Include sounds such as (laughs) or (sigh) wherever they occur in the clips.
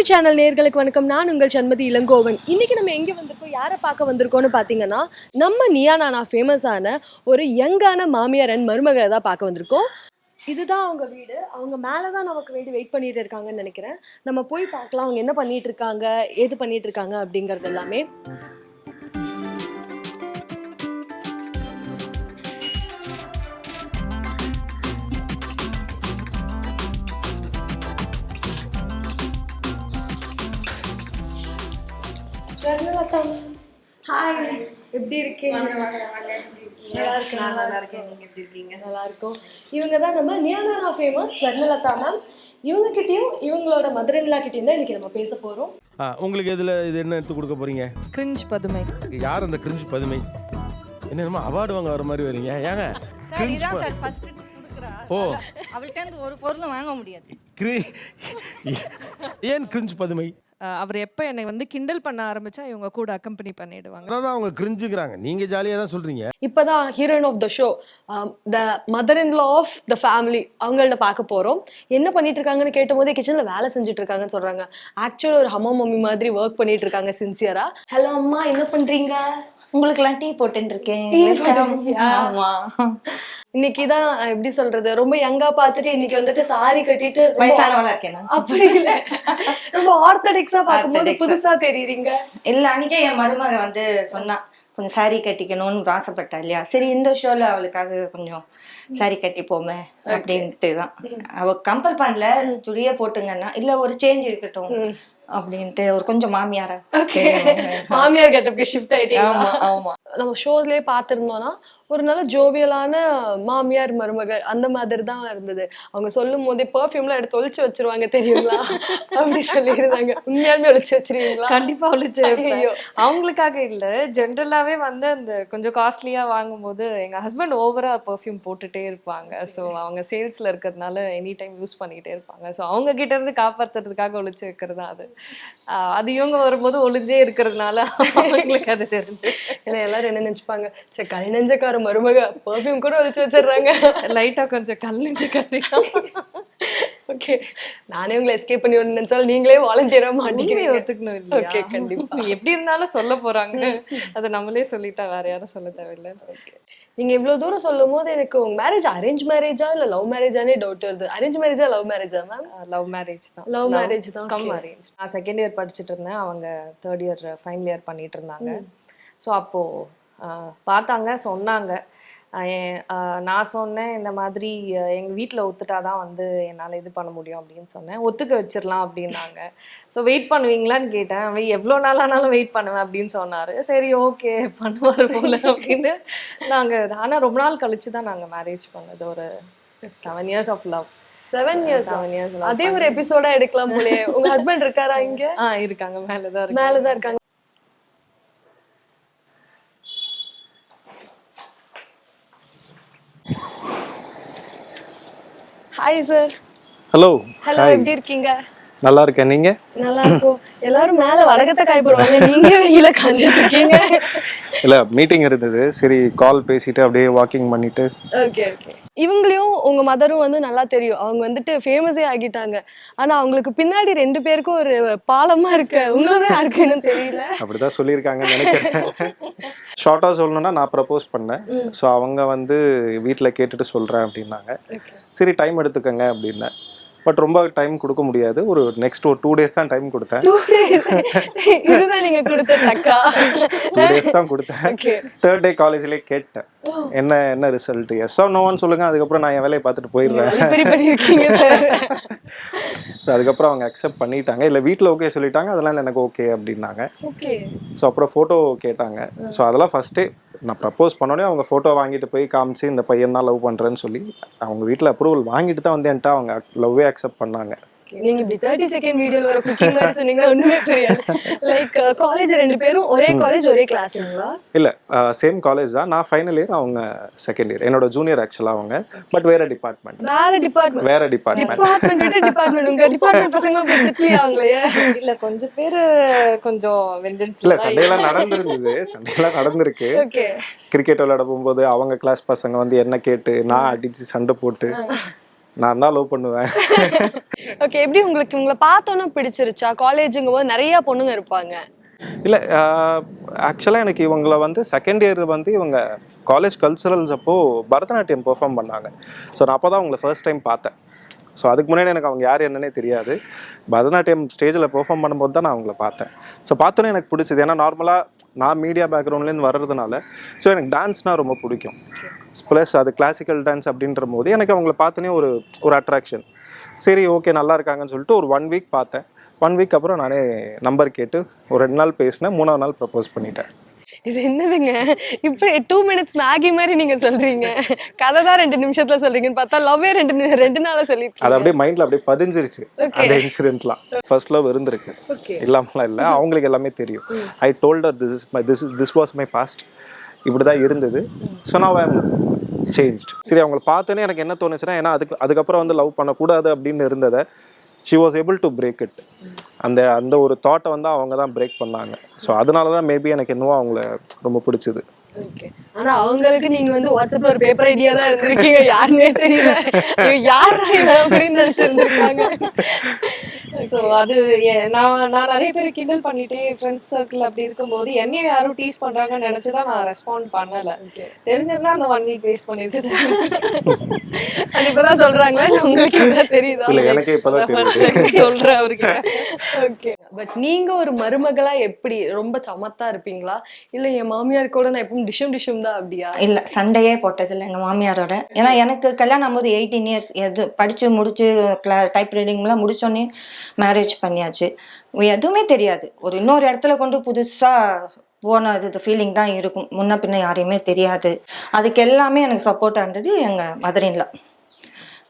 Story channel நேர்களுக்கு வணக்கம். நான் உங்கள் சண்மதி இளங்கோவன். இன்னைக்கு நம்ம எங்கே வந்திருக்கோம்? யாரை பார்க்க வந்திருக்கோம்னு பார்த்தீங்கன்னா நம்ம நியா நானா ஃபேமஸான ஒரு யங்கான மாமியார் அண்ட் மருமகளை தான் பார்க்க வந்திருக்கோம். இதுதான் அவங்க வீடு. அவங்க மேலே தான் நமக்கு வேண்டி வெயிட் பண்ணிட்டு இருக்காங்கன்னு நினைக்கிறேன். நம்ம போய் பார்க்கலாம். அவங்க என்ன பண்ணிட்டு இருக்காங்க? ஏது பண்ணிட்டு இருக்காங்க? அப்படிங்கிறது எல்லாமே. ஹாய் எப்படி இருக்கீங்க? நல்லா இருக்கேன் நல்லா இருக்கேன். நீங்க எப்படி இருக்கீங்க? நல்லா இருக்கும். இவங்க தான் நம்ம நியானானா ஃபேமஸ் ஸ்வர்ணலதா மேம் இவங்க கிட்டயும் இவங்களோட மதுரன்லா கிட்டயும் தான் இன்னைக்கு நம்ம பேச போறோம். உங்களுக்கு இதில் இது என்ன எடுத்து கொடுக்க போறீங்க? கிரிஞ்ச் பதுமை. யார் அந்த கிரிஞ்சு பதுமை? என்னமா அவார்டு வாங்க வர மாதிரி வரீங்க. ஏங்க சார் கிரிஞ்சு இதான் ப- சார் ஃபர்ஸ்ட் கொடுக்குறா. ஓ. அவள்கிட்ட இருந்து ஒரு பொருளும் வாங்க முடியாது. ஏன் கிரிஞ்சு பதுமை? அவர் எப்போ என்னை வந்து கிண்டல் பண்ண ஆரம்பிச்சா இவங்க கூட அக்கம்பெனி பண்ணிடுவாங்க. அதான் அவங்க கிரிஞ்சுக்கிறாங்க. நீங்க ஜாலியாக தான் சொல்றீங்க. இப்பதான் heroine of the show the mother in law of the family அவங்கள்ட்ட பார்க்க போறோம். என்ன பண்ணிட்டு இருக்காங்கன்னு கேட்டபோதே கிச்சன்ல வேலை செஞ்சுட்டு இருக்காங்கன்னு சொல்றாங்க. ஆக்சுவல் ஒரு ஹம்மா மம்மி மாதிரி ஒர்க் பண்ணிட்டு இருக்காங்க சின்சியரா ஹலோ அம்மா என்ன பண்றீங்க? உங்களுக்குலாம் டீ போட்டுன்னு இருக்கேன் Tea Welcome. போட்டுருக்கியா? ஆமா இன்னைக்கு தான் எப்படி சொல்றது ரொம்ப யங்கா பார்த்துட்டு இன்னைக்கு வந்துட்டு சாரி கட்டிட்டு வயசானவளா இருக்கேன் நான் அப்படி இல்ல ரொம்ப ஆர்த்தடிக்ஸா Orthodox-ஆ. புதுசா தெரியுறீங்க இல்ல அன்னைக்கே என் மருமக வந்து சொன்னா கொஞ்சம் saree கட்டிக்கணும்னு ஆசைப்பட்டா இல்லையா சரி இந்த ஷோல அவளுக்காக கொஞ்சம் saree கட்டி போமே அப்படின்ட்டு தான் அவ கம்பல் பண்ணல சுடியே போட்டுங்கன்னா இல்ல ஒரு சேஞ்ச் இருக்கட்டும் அப்படின்ட்டு ஒரு கொஞ்சம் மாமியாரா மாமியார் கெட்டப்க்கு ஷிஃப்ட் ஆயிட்டீங்க ஆமா ஆமா. நம்ம ஷோஸ்லயே பார்த்திருந்தோம்னா ஒரு நல்ல ஜோவியலான மாமியார் மருமகள் அந்த மாதிரி தான் இருந்தது. அவங்க சொல்லும் போதே பெர்ஃப்யூம்லாம் எடுத்து ஒளிச்சு வச்சிருவாங்க தெரியுங்களா? அப்படி சொல்லியிருந்தாங்க. உண்மையாலுமே ஒளிச்சு வச்சிருவீங்களா? கண்டிப்பா ஒழிச்சு. அவங்களுக்காக இல்ல ஜென்ரலாவே வந்து அந்த கொஞ்சம் காஸ்ட்லியா வாங்கும்போது எங்க ஹஸ்பண்ட் ஓவரா பெர்ஃப்யூம் போட்டுட்டே இருப்பாங்க. ஸோ அவங்க சேல்ஸ்ல இருக்கிறதுனால எனி டைம் யூஸ் பண்ணிக்கிட்டே இருப்பாங்க. ஸோ அவங்க கிட்ட இருந்து காப்பாத்துறதுக்காக ஒளிச்சு வைக்கிறது அது. அது இவங்க வரும்போது ஒளிஞ்சே இருக்கிறதுனால அவங்களுக்கு அது தெரிஞ்சு. ஏன்னா எல்லாரும் என்ன நினைச்சுப்பாங்க? சே கை நெஞ்சக்கார மருமக பெர்ஃப்யூம் கூட ஒளிச்சு வச்சிடுறாங்க. லைட்டா கொஞ்சம் கல்லிஞ்சு கட்டிக்கலாம் ஓகே நானே உங்களை எஸ்கேப் பண்ணி நினைச்சாலும் நீங்களே வாலண்டியரா மாட்டிக்கிறீங்க. ஒத்துக்கணும் இல்லையா? Okay, கண்டிப்பா. (laughs) எப்படி இருந்தாலும் சொல்ல போறாங்க. (laughs) அதை நம்மளே சொல்லிட்டா வேற யாரும் சொல்ல தேவையில்லை. நீங்க இவ்வளவு தூரம் சொல்லும் போது எனக்கு மேரேஜ் அரேஞ்ச் மேரேஜா இல்ல லவ் மேரேஜானே டவுட் வருது. அரேஞ்ச் மேரேஜா லவ் மேரேஜா மேம் லவ் மேரேஜ் தான். Love marriage தான், கம். மேரேஜ் நான் செகண்ட் இயர் படிச்சுட்டு இருந்தேன். அவங்க தேர்ட் இயர் ஃபைனல் இயர் பண்ணிட்டு இருந்தாங்க. ஸோ அப்போ ஆஹ், பார்த்தாங்க சொன்னாங்க. நான் சொன்னேன் இந்த மாதிரி ஆஹ், எங்க வீட்டில் ஒத்துட்டா தான் வந்து என்னால் இது பண்ண முடியும் அப்படின்னு சொன்னேன். ஒத்துக்க வச்சிடலாம் அப்படின்னாங்க. ஸோ வெயிட் பண்ணுவீங்களான்னு கேட்டேன். அவன் எவ்வளோ நாள் ஆனாலும் வெயிட் பண்ணுவேன் அப்படின்னு சொன்னாரு. சரி ஓகே பண்ணுவார் போல அப்படின்னு நாங்கள் ஆனால் ரொம்ப நாள் கழிச்சு தான் நாங்கள் மேரேஜ் பண்ணது. ஒரு seven years of love seven years seven years அதே ஒரு எபிசோடா எடுக்கலாம் போலயே. உங்க ஹஸ்பண்ட் இருக்காரா இங்க? ஆ இருக்காங்க. மேலதான் இருக்கு மேலதான் இருக்காங்க. ஹாய் சார் ஹலோ ஹலோ எப்படி இருக்கீங்க? நல்லா இருக்கேன். நீங்க? நல்லா இருக்கும் எல்லாரும் மேல வடகத்தை காய்ப்படுவாங்க. நீங்க வெயில காஞ்சிட்டு இருக்கீங்க இல்ல மீட்டிங் இருந்தது. சரி கால் பேசிட்டு அப்படியே வாக்கிங் பண்ணிட்டு. ஓகே ஓகே இவங்களையும் உங்க மதரும் வந்து நல்லா தெரியும். அவங்க வந்துட்டு ஃபேமஸே ஆகிட்டாங்க. ஆனா அவங்களுக்கு பின்னாடி ரெண்டு பேருக்கும் ஒரு பாலமா இருக்கு உங்களதான் யாருக்குன்னு தெரியல. அப்படிதான் சொல்லியிருக்காங்கன்னு நினைக்கிறேன். ஷார்ட்டா சொல்லணும்னா நான் ப்ரப்போஸ் பண்ணேன். ஸோ அவங்க வந்து வீட்டில் கேட்டுட்டு சொல்றேன் அப்படின்னாங்க. சரி டைம் எடுத்துக்கங்க அப்படின்னேன். பட் ரொம்ப டைம் கொடுக்க முடியாது. ஒரு நெக்ஸ்ட் ஒரு டூ டேஸ் தான் டைம் கொடுத்தேன். டூ டேஸ் தான் கொடுத்தேன். தேர்ட் டே காலேஜ்லேயே கேட்டேன். என்ன என்ன ரிசல்ட் எஸ் ஆர் நோன்னு சொல்லுங்க. அதுக்கப்புறம் நான் என் வேலையை பார்த்துட்டு போயிடுறேன். (laughs) அதுக்கப்புறம் அவங்க அக்செப்ட் பண்ணிட்டாங்க. இல்லை வீட்டில் ஓகே சொல்லிட்டாங்க. அதெல்லாம் எனக்கு ஓகே அப்படின்னாங்க. ஓகே ஸோ அப்புறம் ஃபோட்டோ கேட்டாங்க. ஸோ அதெல்லாம் ஃபஸ்ட்டே நான் ப்ரப்போஸ் பண்ணோடனே அவங்க ஃபோட்டோ வாங்கிட்டு போய் காமிச்சு இந்த பையன் தான் லவ் பண்ணுறேன்னு சொல்லி அவங்க வீட்டில் அப்ரூவல் வாங்கிட்டு தான் வந்து என்கிட்ட அவங்க லவ்வே அக்செப்ட் பண்ணாங்க. நீங்க இப்படி தேர்ட்டி செகண்ட் வீடியோல ஒரு குக்கிங் மாதிரி சொன்னீங்கன்னா ஒண்ணுமே புரியாது. லைக் காலேஜ் ரெண்டு பேரும் ஒரே காலேஜ் ஒரே கிளாஸ்ங்களா இல்லை சேம் காலேஜ் தான். நான் ஃபைனல் இயர் அவங்க செகண்ட் இயர் என்னோட ஜூனியர் ஆக்சுவலாக அவங்க. பட் வேற டிபார்ட்மெண்ட் வேற டிபார்ட்மெண்ட் வேற டிபார்ட்மெண்ட் டிபார்ட்மெண்ட் விட்டு டிபார்ட்மெண்ட் உங்க டிபார்ட்மெண்ட் பசங்க திட்லியா அவங்களையே இல்ல கொஞ்சம் பேரு கொஞ்சம் வெஞ்சன்ஸ் இல்லை சண்டையெல்லாம் நடந்திருந்தது. சண்டையெல்லாம் நடந்திருக்கு. ஓகே கிரிக்கெட் விளையாட போகும்போது அவங்க கிளாஸ் பசங்க வந்து என்ன கேட்டு நான் அடிச்சு சண்டை போட்டு நான் தான் லவ் பண்ணுவேன். (laughs) ஓகே எப்படி உங்களுக்கு உங்களை பார்த்தோன்னே பிடிச்சிருச்சா? காலேஜுங்கும் போது நிறைய பொண்ணுங்க இருப்பாங்க. இல்லை ஆக்சுவலாக எனக்கு இவங்கள வந்து செகண்ட் இயர் வந்து இவங்க காலேஜ் கல்ச்சுரல்ஸ் அப்போது பரதநாட்டியம் பெர்ஃபார்ம் பண்ணாங்க. ஸோ நான் அப்போ தான் அவங்கள ஃபர்ஸ்ட் டைம் பார்த்தேன். ஸோ அதுக்கு முன்னாடி எனக்கு அவங்க யார் என்னன்னே தெரியாது. பரதநாட்டியம் ஸ்டேஜில் பெர்ஃபார்ம் பண்ணும்போது தான் நான் அவங்கள பார்த்தேன். ஸோ பார்த்தோன்னே எனக்கு பிடிச்சது. ஏன்னா நார்மலாக நான் மீடியா பேக்ரவுண்ட்லேருந்து வர்றதுனால ஸோ எனக்கு டான்ஸ்னால் ரொம்ப பிடிக்கும். ப்ளஸ் அது கிளாசிக்கல் டான்ஸ் அப்படின்ற போது எனக்கு அவங்கள பார்த்தோன்னே ஒரு ஒரு அட்ராக்ஷன் சரி ஓகே நல்லா இருக்காங்கன்னு சொல்லிட்டு ஒரு ஒன் வீக் பார்த்தேன். ஒன் வீக் அப்புறம் நானே நம்பர் கேட்டு ஒரு ரெண்டு நாள் பேசினேன். மூணாவது நாள் ப்ரப்போஸ் பண்ணிட்டேன். இது என்னதுங்க? இப்படி டூ மினிட்ஸ் மேகி மாதிரி நீங்க சொல்றீங்க. கதை தான் ரெண்டு நிமிஷத்துல சொல்றீங்கன்னு பார்த்தா லவ்வே ரெண்டு ரெண்டு நாளா அது சொல்லிருக்கீங்க அப்படியே மைண்ட்ல அப்படியே பதிஞ்சிருச்சு. அந்த இன்சிடென்ட்லாம் ஃபர்ஸ்ட் லவ் இருந்திருக்கு. இல்லாமலாம் இல்லை. அவங்களுக்கு எல்லாமே தெரியும். I told this is my this is this was my past இப்படி தான் இருந்தது ஸோ நான் சேஞ்ச் சரி அவங்கள பார்த்தோன்னே எனக்கு என்ன தோணுச்சுன்னா ஏன்னா அதுக்கு அதுக்கப்புறம் வந்து லவ் பண்ணக்கூடாது அப்படின்னு இருந்ததை she was able to break it அந்த அந்த ஒரு தாட்டை வந்து அவங்க தான் பிரேக் பண்ணாங்க. ஸோ அதனால தான் மேபி எனக்கு என்னவோ அவங்கள ரொம்ப பிடிச்சது. ஓகே ஆனா அவங்களுக்கு நீங்க வந்து வாட்ஸ்அப்ல ஒரு பேப்பர் ஐடியா தான் இருந்திருக்கீங்க. யாருன்னே தெரியல. ஐயோ, அப்படின்னு நினைச்சிருந்திருக்காங்க. ஸோ அது நான் நான் நிறைய பேர் கிண்டல் பண்ணிட்டு ஃப்ரெண்ட்ஸ் சர்க்கிள் அப்படி இருக்கும்போது என்னையும் யாரும் டீஸ் பண்றாங்கன்னு நினைச்சு தான் நான் ரெஸ்பாண்ட் பண்ணல. தெரிஞ்சிருந்தா அந்த ஒன் வீக் வேஸ்ட் பண்ணிருக்குது. அது இப்பதான் சொல்றாங்களா? உங்களுக்கு தெரியுதா? எனக்கே இப்போதான் (laughs) சொல்றேன் அவர்கிட்ட. ஓகே பட் நீங்க ஒரு மருமகளா எப்படி ரொம்ப சமத்தா இருப்பீங்களா? இல்ல என் மாமியார் கூட நான் எப்பவும் டிஷம் டிஷம் தான் அப்படியா? இல்லை சண்டையே போட்டதில்லை எங்கள் மாமியாரோட. ஏன்னா எனக்கு கல்யாணம் ஆகும்போது எயிட்டீன் இயர்ஸ் எது படித்து முடிச்சு கிளா டைப் ரைடிங்லாம் முடிச்சோன்னே மேரேஜ் பண்ணியாச்சு. எதுவுமே தெரியாது. ஒரு இன்னொரு இடத்துல கொண்டு புதுசாக போன இது ஃபீலிங் தான் இருக்கும். முன்ன பின்ன யாரையுமே தெரியாது. அதுக்கு எல்லாமே எனக்கு சப்போர்ட்டாக இருந்தது எங்கள் மதுரையில்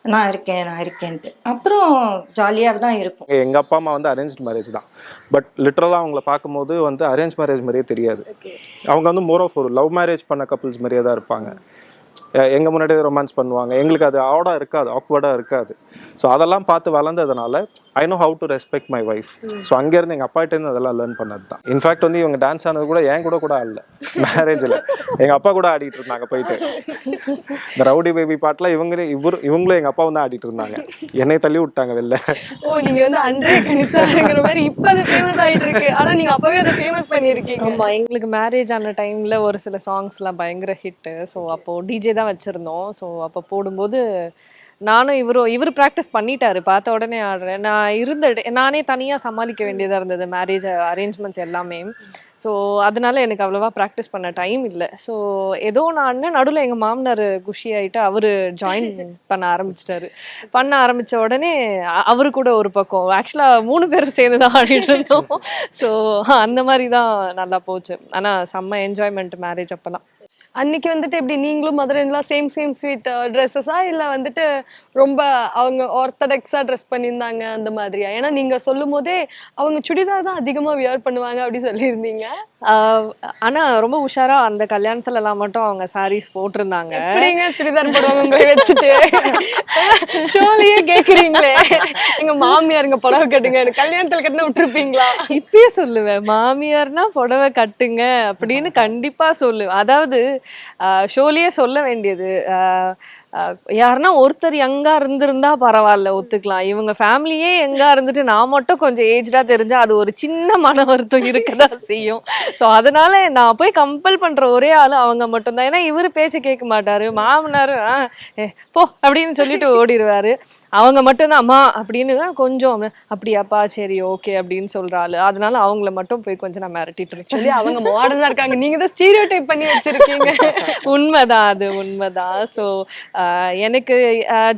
நான் இருக்கேன் நான் இருக்கேன்ட்டு. அப்புறம் ஜாலியாக தான் இருக்கும். எங்க அப்பா அம்மா வந்து அரேஞ்ச் மேரேஜ் தான். பட் லிட்ரலாக அவங்கள பார்க்கும்போது வந்து அரேஞ்ச் மேரேஜ் மாதிரியே தெரியாது. அவங்க வந்து மோர் ஆஃப் ஒரு லவ் மேரேஜ் பண்ண கப்புள்ஸ் மாதிரியே தான் இருப்பாங்க. எ- எங்க முன்னாடி ரொமான்ஸ் பண்ணுவாங்க. எங்களுக்கு அது ஆடா இருக்காது ஆக்வர்டாக இருக்காது. ஸோ அதெல்லாம் பார்த்து வளர்ந்ததுனால I know how to respect my. Wife so அங்கேருந்து எங்கள் அப்பாட்டேருந்து அதெல்லாம் லேர்ன் பண்ணது தான். இன்ஃபேக்ட் வந்து இவங்க டான்ஸ் ஆனது கூட என் கூட கூட ஆடல. மேரேஜில் எங்கள் அப்பா கூட ஆடிட்டு இருந்தாங்க போயிட்டு. இந்த ரவுடி பேபி பாட்டில் இவங்க இவர் இவங்களும் எங்கள் அப்பாவும் தான் ஆடிட்டு இருந்தாங்க. என்னை தள்ளி விட்டாங்க வெளில. ஓ நீங்க வந்து அன்றே கணித்தாங்கிற மாதிரி இப்ப அது ஃபேமஸ் ஆயிட்டு இருக்கு ஆனா நீங்க அப்பவே அதை ஃபேமஸ் பண்ணிருக்கீங்க ஆமா எங்களுக்கு மேரேஜ் ஆன டைம்ல ஒரு சில சாங்ஸ்லாம் பயங்கர ஹிட்டு ஸோ அப்போ டிஜே தான் வச்சிருந்தோம். ஸோ அப்போ போடும்போது நானும் இவரும் இவர் ப்ராக்டிஸ் பண்ணிட்டாரு. பார்த்த உடனே ஆடுறேன். நான் இருந்த நானே தனியாக சமாளிக்க வேண்டியதாக இருந்தது. மேரேஜ் அரேஞ்ச்மெண்ட்ஸ் எல்லாமே. ஸோ அதனால எனக்கு அவ்வளோவா ப்ராக்டிஸ் பண்ண டைம் இல்லை. ஸோ ஏதோ நான் நடுவில் எங்கள் மாமனார் குஷி ஆயிட்டு அவர் ஜாயின் பண்ண ஆரம்பிச்சிட்டாரு. பண்ண ஆரம்பிச்ச உடனே அவரு கூட ஒரு பக்கம். ஆக்சுவலாக மூணு பேரும் சேர்ந்து தான் ஆடிட்டு இருந்தோம். ஸோ அந்த மாதிரி தான் நல்லா போச்சு. ஆனால் செம்ம என்ஜாய்மெண்ட் மேரேஜ் அப்போலாம் அன்னைக்கு வந்துட்டு எப்படி நீங்களும் மதுரைலாம் சேம் சேம் ஸ்வீட் ட்ரெஸ்ஸஸா இல்லை வந்துட்டு ரொம்ப அவங்க ஆர்த்தடாக்ஸா ட்ரெஸ் பண்ணியிருந்தாங்க அந்த மாதிரியா? ஏன்னா நீங்கள் சொல்லும் போதே அவங்க சுடிதார் தான் அதிகமாக வியர் பண்ணுவாங்க அப்படி சொல்லியிருந்தீங்க. ஆனா ரொம்ப உஷாரா அந்த கல்யாணத்துல எல்லாம் மட்டும் அவங்க சாரீஸ் போட்டிருந்தாங்க. எப்படிங்க சுடிதார் போடுவாங்க உங்களை வச்சுட்டு? ஷோலையே கேக்குறீங்களே. எங்க மாமியாருங்க புடவை கட்டுங்க. கல்யாணத்துல கட்டின விட்டுருப்பீங்களா? இப்பயே சொல்லுவேன். மாமியார்னா புடவை கட்டுங்க அப்படின்னு கண்டிப்பா சொல்லுவேன் அதாவது ஷோலியே சொல்ல வேண்டியது. ஆஹ் யாருன்னா ஒருத்தர் யங்கா இருந்திருந்தா பரவாயில்ல ஒத்துக்கலாம். இவங்க ஃபேமிலியே யங்கா இருந்துட்டு நான் மட்டும் கொஞ்சம் ஏஜ்டா தெரிஞ்சா அது ஒரு சின்ன மன வருத்தம் இருக்கதா செய்யும். ஸோ அதனால நான் போய் கம்பல் பண்ற ஒரே ஆளு அவங்க மட்டும்தான். ஏன்னா இவரு பேச்ச கேட்க மாட்டாரு. மாமனார் போ அப்படின்னு சொல்லிட்டு ஓடிடுவாரு அவங்க மட்டும்தான் அம்மா அப்படின்னு கொஞ்சம் அப்படியாப்பா சரி ஓகே அப்படின்னு சொல்ற ஆளு அதனால அவங்கள மட்டும் போய் கொஞ்சம் நான் மிரட்டிட்டு இருக்கேன் சொல்லி அவங்க மாடர்னா இருக்காங்க. நீங்க தான் ஸ்டீரியோ டைப் பண்ணி வச்சிருக்கீங்க. உண்மைதான் அது உண்மைதான். ஸோ எனக்கு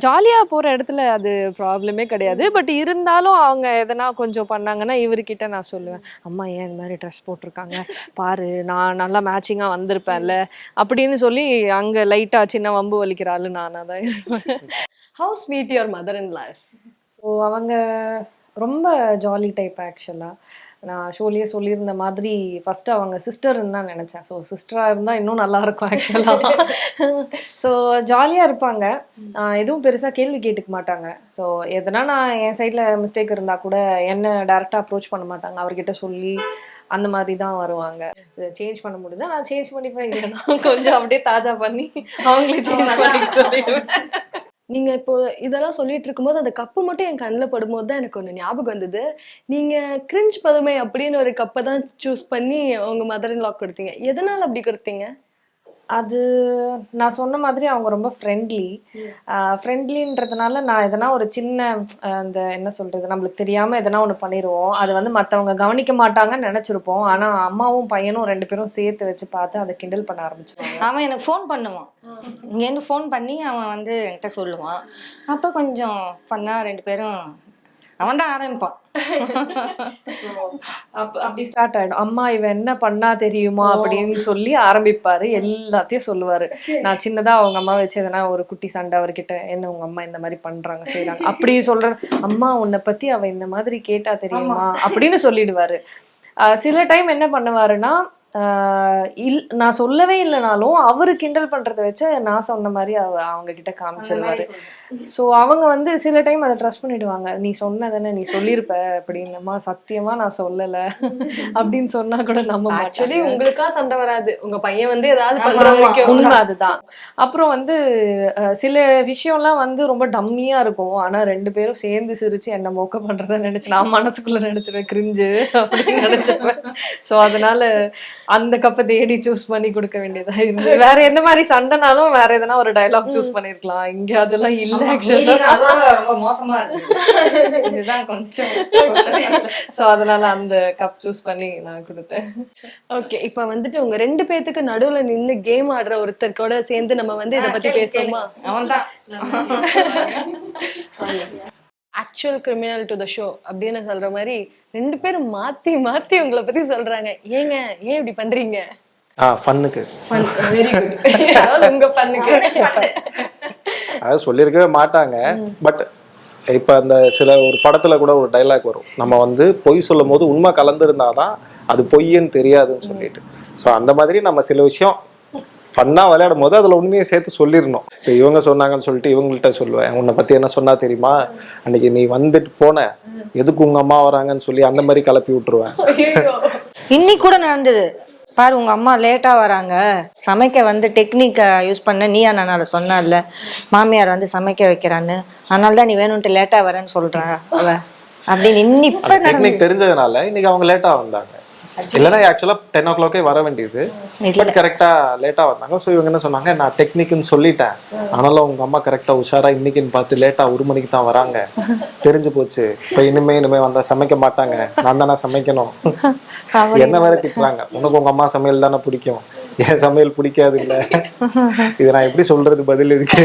ஜாலியா போற இடத்துல அது ப்ராப்ளமே கிடையாது. பட் இருந்தாலும் அவங்க எதனா கொஞ்சம் பண்ணாங்கன்னா இவர்கிட்ட நான் சொல்லுவேன். அம்மா ஏன் இந்த மாதிரி ட்ரெஸ் போட்டிருக்காங்க? பாரு நான் நல்லா மேட்சிங்கா வந்திருப்பேன்ல. அப்படின்னு சொல்லி அங்க லைட்டா சின்ன வம்பு வலிக்கிற ஆளு நானா தான் இருப்பேன். How sweet your mother. In laws so அவங்க ரொம்ப ஜாலி டைப் ஆக்சுவலாக நான் ஷோலியே சொல்லியிருந்த மாதிரி ஃபர்ஸ்ட் அவங்க சிஸ்டர்னு தான் நினச்சேன். ஸோ சிஸ்டராக இருந்தால் இன்னும் நல்லா இருக்கும் ஆக்சுவலாக ஸோ ஜாலியாக இருப்பாங்க. எதுவும் பெருசாக கேள்வி கேட்டுக்க மாட்டாங்க. ஸோ எதனா நான் என் சைடில் மிஸ்டேக் இருந்தால் கூட என்ன டேரெக்டாக அப்ரோச் பண்ண மாட்டாங்க. அவர்கிட்ட சொல்லி அந்த மாதிரி தான் வருவாங்க. சேஞ்ச் பண்ண முடிஞ்சா நான் சேஞ்ச் பண்ணிப்பேன் இல்லைன்னா கொஞ்சம் அப்படியே தாஜா பண்ணி அவங்களே சேஞ்ச் பண்ணி சொல்லிடுவேன். நீங்க இப்போ இதெல்லாம் சொல்லிட்டு இருக்கும்போது அந்த கப்பு மட்டும் என் கண்ணில் படும்போது தான் எனக்கு ஒன்று ஞாபகம் வந்தது. நீங்க கிரிஞ்ச் பதுமை அப்படின்னு ஒரு கப்பை தான் சூஸ் பண்ணி உங்க மதர் இன் லாக் கொடுத்தீங்க. எதனால அப்படி கொடுத்தீங்க? அது நான் சொன்ன மாதிரி அவங்க ரொம்ப ஃப்ரெண்ட்லி ஃப்ரெண்ட்லின்றதுனால நான் எதனா ஒரு சின்ன அந்த என்ன சொல்றது நம்மளுக்கு தெரியாம எதனா ஒன்று பண்ணிடுவோம் அது வந்து மற்றவங்க கவனிக்க மாட்டாங்கன்னு நினைச்சிருப்போம். ஆனா அம்மாவும் பையனும் ரெண்டு பேரும் சேர்த்து வச்சு பார்த்து அதை கிண்டல் பண்ண ஆரம்பிச்சிருவாங்க. அவன் எனக்கு ஃபோன் பண்ணுவான். இங்கேருந்து ஃபோன் பண்ணி அவன் வந்து என்கிட்ட சொல்லுவான். அப்போ கொஞ்சம் பண்ணா ரெண்டு பேரும் அவன் தான் ஆரம்பிப்பான். (laughs) அப் அப்படி ஸ்டார்ட் ஆயிடும். அம்மா இவன் என்ன பண்ணா தெரியுமா அப்படின்னு சொல்லி ஆரம்பிப்பாரு. எல்லாத்தையும் சொல்லுவாரு. நான் சின்னதா அவங்க அம்மா வச்சு எதனா ஒரு குட்டி சண்டை அவர்கிட்ட என்ன உங்க அம்மா இந்த மாதிரி பண்றாங்க செய்றாங்க? அப்படி சொல்ற அம்மா உன்னை பத்தி அவ இந்த மாதிரி கேட்டா தெரியுமா? அப்படின்னு சொல்லிடுவாரு. ஆஹ் சில டைம் என்ன பண்ணுவாருன்னா ஆஹ் இல் நான் சொல்லவே இல்லைனாலும் அவரு கிண்டல் பண்றத வச்சு நான் சொன்ன மாதிரி அவ அவங்க கிட்ட காமிச்சிருவாரு. ஸோ அவங்க வந்து சில டைம் அதை ட்ரஸ்ட் பண்ணிடுவாங்க. நீ சொன்னதானே நீ சொல்லியிருப்ப அப்படின்னம்மா சத்தியமா நான் சொல்லல. அப்படின்னு சொன்னா கூட நம்ப ஆக்சுவலி உங்களுக்கா சண்டை வராது. உங்க பையன் வந்து ஏதாவது பண்ற. வரைக்கும். உண்மை அதுதான். அப்புறம் வந்து சில விஷயம்லாம் வந்து ரொம்ப டம்மியா இருக்கும். ஆனா ரெண்டு பேரும் சேர்ந்து சிரிச்சு என்ன மோக்க பண்றதா நினைச்சு நான் மனசுக்குள்ள நினைச்சிருவேன் கிரிஞ்சு அப்படின்னு நினைச்சிருவேன். சோ அதனால அந்த கப்பை தேடி சூஸ் பண்ணி கொடுக்க வேண்டியதா இருந்தது வேற என்ன மாதிரி சண்டைனாலும் வேற எதனா ஒரு டயலாக் சூஸ் பண்ணிருக்கலாம். இங்க அதெல்லாம் இல்ல. ஆக்சுவலா அதோட ரொம்ப மோசமா இருக்கு இதுதான் கொஞ்சம் (laughs) சோ அதனால அந்த கப் சூஸ் பண்ணி நான் கொடுத்தேன். ஓகே இப்ப வந்துட்டு உங்க ரெண்டு பேத்துக்கு நடுவுல நின்னு கேம் ஆடுற ஒருத்தர் கூட சேர்ந்து நம்ம வந்து இத பத்தி பேசுவோமா? அவன் தான் actual criminal to the show அப்படின்னு சொல்ற மாதிரி ரெண்டு பேரும் மாத்தி மாத்தி உங்களை பத்தி சொல்றாங்க. ஏங்க ஏன் இப்படி பண்றீங்க? ஆ ஃபன்னுக்கு. ஃபன் வெரி குட் அதாவது உங்க பண்ணுக்கு அதாவது சொல்லியிருக்கவே மாட்டாங்க. பட் இப்போ அந்த சில ஒரு படத்துல கூட ஒரு டைலாக் வரும். நம்ம வந்து பொய் சொல்லும் போது உண்மை கலந்துருந்தாதான் அது பொய்ன்னு தெரியாதுன்னு சொல்லிட்டு. ஸோ அந்த மாதிரி நம்ம சில விஷயம் ஃபன்னாக விளையாடும் போது அதில் உண்மையை சேர்த்து சொல்லிடணும். சரி இவங்க சொன்னாங்கன்னு சொல்லிட்டு இவங்கள்ட்ட சொல்லுவேன். உன்னை பற்றி என்ன சொன்னா தெரியுமா? அன்னைக்கு நீ வந்துட்டு போன. எதுக்கு உங்க அம்மா வராங்கன்னு சொல்லி அந்த மாதிரி கிளப்பி விட்டுருவேன். இன்னைக்கு கூட நடந்தது. பாரு உங்க அம்மா லேட்டா வராங்க. சமைக்க வந்து டெக்னிக்கை யூஸ் பண்ண நீ அண்ணனால சொன்னால மாமியார் வந்து சமைக்க வைக்கிறான்னு. அதனால தான் நீ வேணும்ட்டு லேட்டா வரேன்னு சொல்றா அவ. அப்படின்னு இன்னி இப்ப தெரிஞ்சதுனால இன்னைக்கு அவங்க லேட்டாக வந்தாங்க. இல்லைன்னா ஆக்சுவலாக டென் ஓ கிளாக்கே வர வேண்டியது. பட் கரெக்டாக லேட்டாக வந்தாங்க. ஸோ இவங்க என்ன சொன்னாங்க நான் டெக்னிக்னு சொல்லிட்டேன். ஆனாலும் உங்க அம்மா கரெக்டாக உஷாரா இன்னைக்குன்னு பார்த்து லேட்டாக ஒரு மணிக்கு தான் வராங்க. (laughs) தெரிஞ்சு போச்சு. இப்போ இனிமே இனிமே வந்தா சமைக்க மாட்டாங்க. நான் தானே சமைக்கணும். (laughs) என்ன வேற திட்டுறாங்க. உனக்கு உங்க அம்மா சமையல் தானே பிடிக்கும். என் சமையல் பிடிக்காது இல்ல இது நான் எப்படி சொல்றது பதில் இருக்கு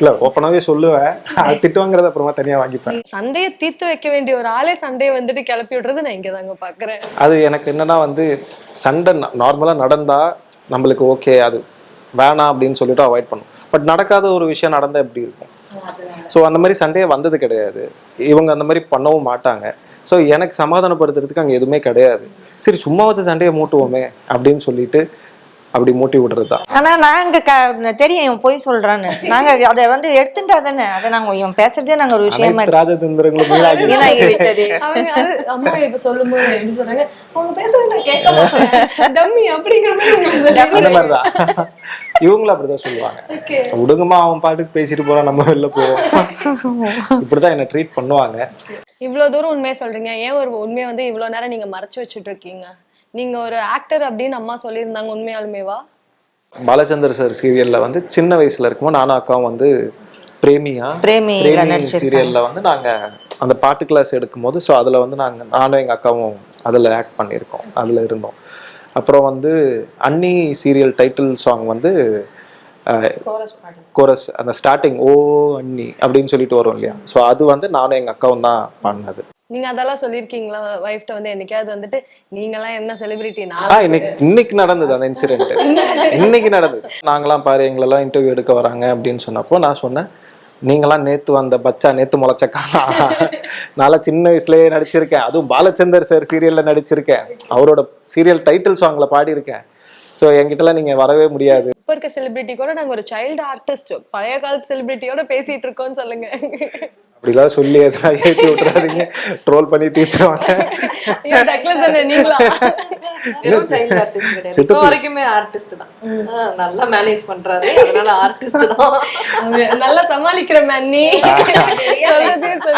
இல்ல ஓப்பனாவே சொல்லுவேன். திட்டுவாங்கிறத அப்புறமா தனியா வாங்கிப்பேன். சண்டையை தீர்த்து வைக்க வேண்டிய ஒரு ஆளே சண்டையை வந்துட்டு கிளப்பி விடுறது நான் இங்க தாங்க பாக்குறேன். அது எனக்கு என்னன்னா வந்து சண்டை நார்மலாக நடந்தா நம்மளுக்கு ஓகே அது வேணாம் அப்படின்னு சொல்லிட்டு அவாய்ட் பண்ணும். பட் நடக்காத ஒரு விஷயம் நடந்தா எப்படி இருக்கும்? ஸோ அந்த மாதிரி சண்டையே வந்தது கிடையாது. இவங்க அந்த மாதிரி பண்ணவும் மாட்டாங்க. ஸோ எனக்கு சமாதானப்படுத்துறதுக்கு அங்கே எதுவுமே கிடையாது. சரி சும்மா வச்சு சண்டையை மூட்டுவோமே அப்படின்னு சொல்லிட்டு அப்படி மூட்டி விடுறது தான் ஆனா நாங்க க- தெரியும் இவன் போய் சொல்றான்னு. நாங்க அதை வந்து எடுத்துட்டா தானே? அதை நாங்க இவன் பேசுறதே நாங்க ஒரு விஷயமா ராஜதந்திரங்களும் அம்மா இப்ப சொல்லும்போது எப்படி சொல்றாங்க? அவங்க பேசுறது நான் கேட்க மாட்டேன். டம்மி அப்படிங்கிற மாதிரி உங்களுக்கு சொல்லி- அந்த மாதிரி தான் இவங்களும் அப்படிதான் சொல்லுவாங்க. விடுங்கம்மா அவன் பாட்டுக்கு பேசிட்டு போறான் நம்ம வெளில போவோம். இப்படிதான் என்ன ட்ரீட் பண்ணுவாங்க. இவ்வளவு தூரம் உண்மையை சொல்றீங்க. ஏன் ஒரு உண்மையை வந்து இவ்வளவு நேரம் நீங்க மறைச்சு வச்சுட்டு இருக்கீங்க நீங்க ஒரு ஆக்டர் அப்படின்னு அம்மா சொல்லியிருந்தாங்க உண்மையாலுமேவா பாலச்சந்தர் சார் சீரியல்ல வந்து சின்ன வயசுல இருக்கும்போது நானும் அக்காவும் வந்து பிரேமியா பிரேமி. சீரியல்ல வந்து நாங்க அந்த பாட்டு கிளாஸ் எடுக்கும்போது ஸோ அதுல வந்து நாங்க நானும் எங்க அக்காவும் அதுல ஆக்ட் பண்ணியிருக்கோம். அதுல இருந்தோம். அப்புறம் வந்து அன்னி சீரியல் டைட்டில் சாங் வந்து கோரஸ் அந்த ஸ்டார்டிங் ஓ அன்னி அப்படின்னு சொல்லிட்டு வரும் இல்லையா? ஸோ அது வந்து நானும் எங்க அக்காவும் தான் பாடினது நீங்க அதெல்லாம் சொல்லியிருக்கீங்களா? ஒய்ஃப்ட்ட வந்து என்னைக்காவது வந்துட்டு நீங்கெல்லாம் என்ன செலிபிரிட்டி இன்னைக்கு இன்னைக்கு நடந்தது அந்த (laughs) இன்சிடென்ட் இன்னைக்கு. நடந்தது. நாங்களாம் பாரு எங்களெல்லாம் இன்டர்வியூ எடுக்க வராங்க அப்படின்னு சொன்னப்போ நான் சொன்னேன் நீங்களாம் நேத்து வந்த பச்சா நேத்து முளைச்ச காணா (laughs) நான் சின்ன வயசுலயே நடிச்சிருக்கேன். அதுவும் பாலச்சந்தர் சார் சீரியல்ல நடிச்சிருக்கேன். அவரோட சீரியல் டைட்டில் சாங்ல பாடியிருக்கேன். ஸோ என்கிட்டலாம் நீங்க வரவே முடியாது. இப்ப இருக்க செலிபிரிட்டி கூட நாங்க ஒரு சைல்டு ஆர்டிஸ்ட் பழைய காலத்து செலிபிரிட்டியோட பேசிட்டு இருக்கோம்னு சொல்லுங்க. அப்படிலாம் சொல்லி எதனா ஏற்றி விட்டுறாதீங்க. ட்ரோல் பண்ணி தீர்த்துருவாங்க நீங்களா? வரைக்குமே ஆர்டிஸ்ட் தான். நல்லா மேனேஜ் பண்றாரு. அதனால ஆர்டிஸ்ட் தான். நல்லா சமாளிக்கிற மன்னி.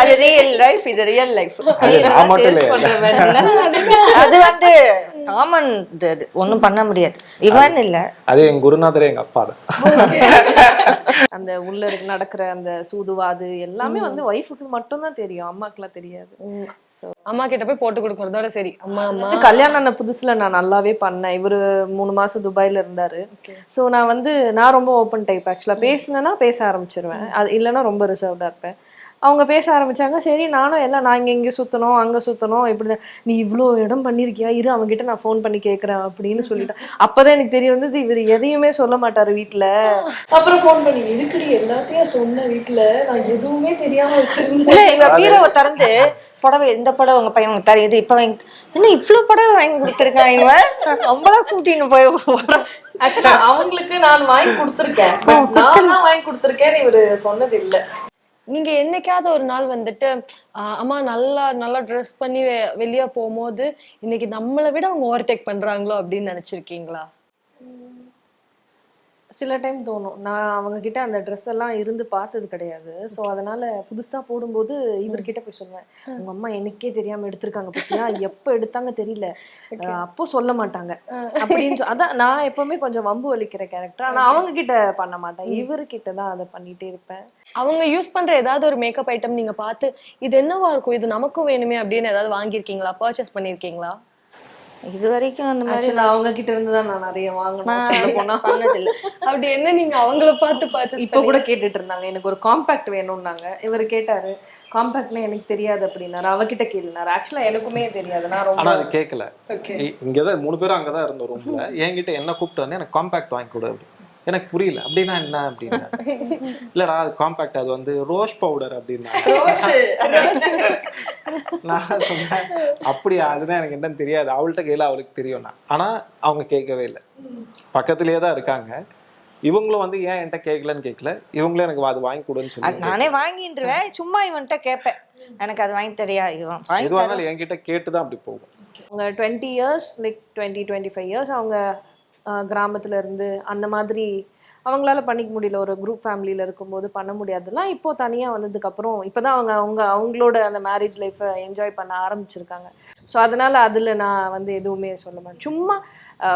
அது ரியல் லைஃப் இது ரியல் லைஃப் அது வந்து காமன் இது அது ஒன்றும் பண்ண முடியாது. இவன் இல்ல. அது என் குருநாதரே எங்க அப்பா தான் (laughs) அந்த உள்ள இருக்க நடக்கிற அந்த சூதுவாது எல்லாமே வந்து ஒய்ஃபுக்கு மட்டும் தான் தெரியும் அம்மாக்கெல்லாம் தெரியாது. ஸோ அம்மா கிட்ட போய் போட்டு கொடுக்கறதோட சரி. அம்மா அம்மா. கல்யாணம் ஆன புதுசுல நான் நல்லாவே பண்ணேன். இவரு மூணு மாசம் துபாயில இருந்தாரு. ஸோ நான் வந்து நான் ரொம்ப ஓப்பன் டைப் ஆக்சுவலா பேசினேன்னா பேச ஆரம்பிச்சிருவேன். அது இல்லைன்னா ரொம்ப ரிசர்வ்டா இருப்பேன். அவங்க பேச ஆரம்பிச்சாங்க. சரி நானும் எல்லாம் நான் இங்க இங்க சுத்தணும் அங்க சுத்தணும் இப்படி நீ இவ்வளோ இடம் பண்ணிருக்கியா? இரு அவங்ககிட்ட நான் ஃபோன் பண்ணி கேட்கறேன் அப்படின்னு சொல்லிட்டேன். அப்பதான் எனக்கு தெரிய வந்தது இவர் எதையுமே சொல்ல மாட்டாரு வீட்ல. அப்புறம் ஃபோன் பண்ணி இதுக்குடி எல்லாத்தையும் சொன்ன வீட்ல? நான் எதுவுமே தெரியாம வச்சிருந்தேன். இல்ல எங்க பீரோவை திறந்து புடவை எந்த புடவை உங்க பையன் உனக்கு தர இது இப்ப வாங்கி என்ன இவ்வளவு புடவை வாங்கி கொடுத்துருக்கான் இவன்? நம்மளா கூட்டின்னு போய் ஆக்சுவலா அவங்களுக்கு நான் வாங்கி கொடுத்துருக்கேன். நான் தான் வாங்கி கொடுத்துருக்கேன்னு இவரு சொன்னது இல்ல நீங்க என்னைக்காவது ஒரு நாள் வந்துட்டு ஆஹ் அம்மா நல்லா நல்லா ட்ரெஸ் பண்ணி வெளியே போகும்போது இன்னைக்கு நம்மளை விட அவங்க ஓவர்டேக் பண்றாங்களோ? அப்படின்னு நினைச்சிருக்கீங்களா? சில டைம் தோணும். நான் அவங்க கிட்ட அந்த ட்ரெஸ் எல்லாம் இருந்து பார்த்தது கிடையாது. ஸோ அதனால புதுசா போடும்போது இவர்கிட்ட போய் சொல்லுவேன். உங்க அம்மா எனக்கே தெரியாம எடுத்திருக்காங்க பத்தியா? (laughs) எப்ப எடுத்தாங்க தெரியல. அப்போ சொல்ல மாட்டாங்க. அப்படின்னு அதான் நான் எப்பவுமே கொஞ்சம் வம்பு வலிக்கிற கேரக்டர் ஆனா அவங்க கிட்ட பண்ண மாட்டேன். இவர்கிட்ட தான் அதை பண்ணிட்டே இருப்பேன். அவங்க யூஸ் பண்ற ஏதாவது ஒரு மேக்கப் ஐட்டம் நீங்க பார்த்து இது என்னவா இருக்கும்? இது நமக்கும் வேணுமே அப்படின்னு ஏதாவது வாங்கியிருக்கீங்களா? பர்ச்சேஸ் பண்ணிருக்கீங்களா இது வரைக்கும் அந்த மாதிரி Actually, அவங்க கிட்ட இருந்து தான் நான் நிறைய வாங்கணும் போனா. (laughs) பண்ணதில்லை. அப்படி என்ன நீங்க அவங்கள பார்த்து பர்ச்சேஸ் இப்போ கூட கேட்டுட்டு இருந்தாங்க. எனக்கு ஒரு காம்பாக்ட் வேணும்னாங்க. இவர் கேட்டாரு காம்பாக்ட்னா எனக்கு தெரியாது அப்படின்னாரு. அவகிட்ட கேளுனாரு. ஆக்சுவலா எனக்குமே தெரியாது. நான் ரொம்ப ஆனா அது கேட்கல Okay. இ- இங்கதான் மூணு பேரும் அங்கதான் இருந்தோம் ரூம்ல (laughs) என்கிட்ட என்ன கூப்பிட்டு வந்து எனக்கு காம்பாக்ட் வாங்கி கொடு அப்படி. எனக்கு புரியல. அப்படின்னா என்ன அப்படின்னா? இல்லடா அது காம்பாக்ட் அது வந்து ரோஸ் பவுடர் அப்படின்னா. நான் சொன்னேன் அப்படியா அதுதான் எனக்கு என்னன்னு தெரியாது. அவள்கிட்ட கேளு அவளுக்கு தெரியும்னா. ஆனா அவங்க கேட்கவே இல்லை. பக்கத்துலயே தான் இருக்காங்க. இவங்களும் வந்து ஏன் என்கிட்ட கேட்கலன்னு கேட்கல. இவங்களும் எனக்கு அது வாங்கி கொடுன்னு சொல்லி நானே வாங்கின்றுவேன். சும்மா இவன்கிட்ட கேட்பேன். எனக்கு அது வாங்கி தெரியா இவன் எதுவாக இருந்தாலும் என்கிட்ட கேட்டு தான் அப்படி போகும். அவங்க twenty years like twenty twenty five years அவங்க ஆஹ், கிராமத்துல இருந்து அந்த மாதிரி அவங்களால பண்ணிக்க முடியல. ஒரு குரூப் ஃபேமிலியில இருக்கும்போது பண்ண முடியாதுலாம் இப்போ தனியா வந்ததுக்கு அப்புறம் இப்பதான் அவங்க அவங்க அவங்களோட அந்த மேரேஜ் லைஃப்பை என்ஜாய் பண்ண ஆரம்பிச்சிருக்காங்க. ஸோ அதனால அதுல நான் வந்து எதுவுமே சொல்ல மாட்டேன். சும்மா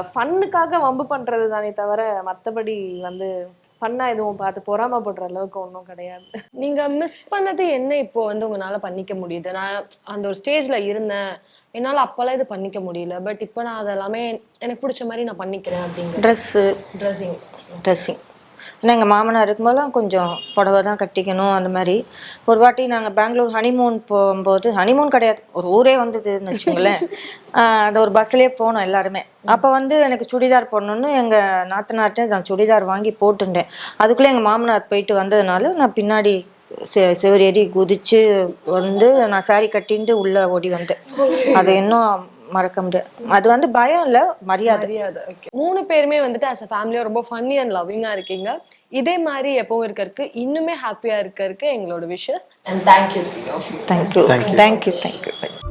ஃபன்னுக்காக வம்பு பண்றது தானே தவிர மற்றபடி வந்து பண்ணா எதுவும் பார்த்து பொறாமப்படுற அளவுக்கு ஒன்றும் கிடையாது. நீங்க மிஸ் பண்ணது என்ன இப்போ வந்து உங்களால பண்ணிக்க முடியுது? நான் அந்த ஒரு ஸ்டேஜ்ல இருந்தேன். என்னால அப்பெல்லாம் இது பண்ணிக்க முடியல. பட் இப்போ நான் அதெல்லாமே எனக்கு பிடிச்ச மாதிரி நான் பண்ணிக்கிறேன் அப்படிங்கிற ட்ரெஸ்ஸு ட்ரெஸ்ஸிங் ட்ரெஸ்ஸிங் ஏன்னா எங்கள் மாமனார் இருக்கும்போதெல்லாம் கொஞ்சம் புடவை தான் கட்டிக்கணும் அந்த மாதிரி. ஒரு வாட்டி நாங்கள் பெங்களூர் ஹனிமூன் போகும்போது ஹனிமூன் கிடையாது ஒரு ஊரே வந்ததுன்னு வச்சுங்களேன் அது அந்த ஒரு பஸ்லேயே போனோம் எல்லாருமே. அப்போ வந்து எனக்கு சுடிதார் போடணுன்னு எங்கள் நாத்தனார்ட்ட நான் சுடிதார் வாங்கி போட்டுட்டேன் அதுக்குள்ளே எங்கள் மாமனார் போயிட்டு வந்ததுனால நான் பின்னாடி செ குதிச்சு வந்து நான் சாரி கட்டின்ட்டு உள்ளே ஓடி வந்தேன். அது இன்னும் மறக்க முடியாது. அது வந்து பயம் இல்லை மரியாதை. மரியாதை ஓகே மூணு பேருமே வந்துட்டு as a ஃபேமிலியா ரொம்ப ஃபன்னி அண்ட் லவ்விங்கா இருக்கீங்க. இதே மாதிரி எப்பவும் இருக்கறதுக்கு இன்னுமே ஹாப்பியா இருக்கறதுக்கு எங்களோட wishes and thank you thank you thank you thank you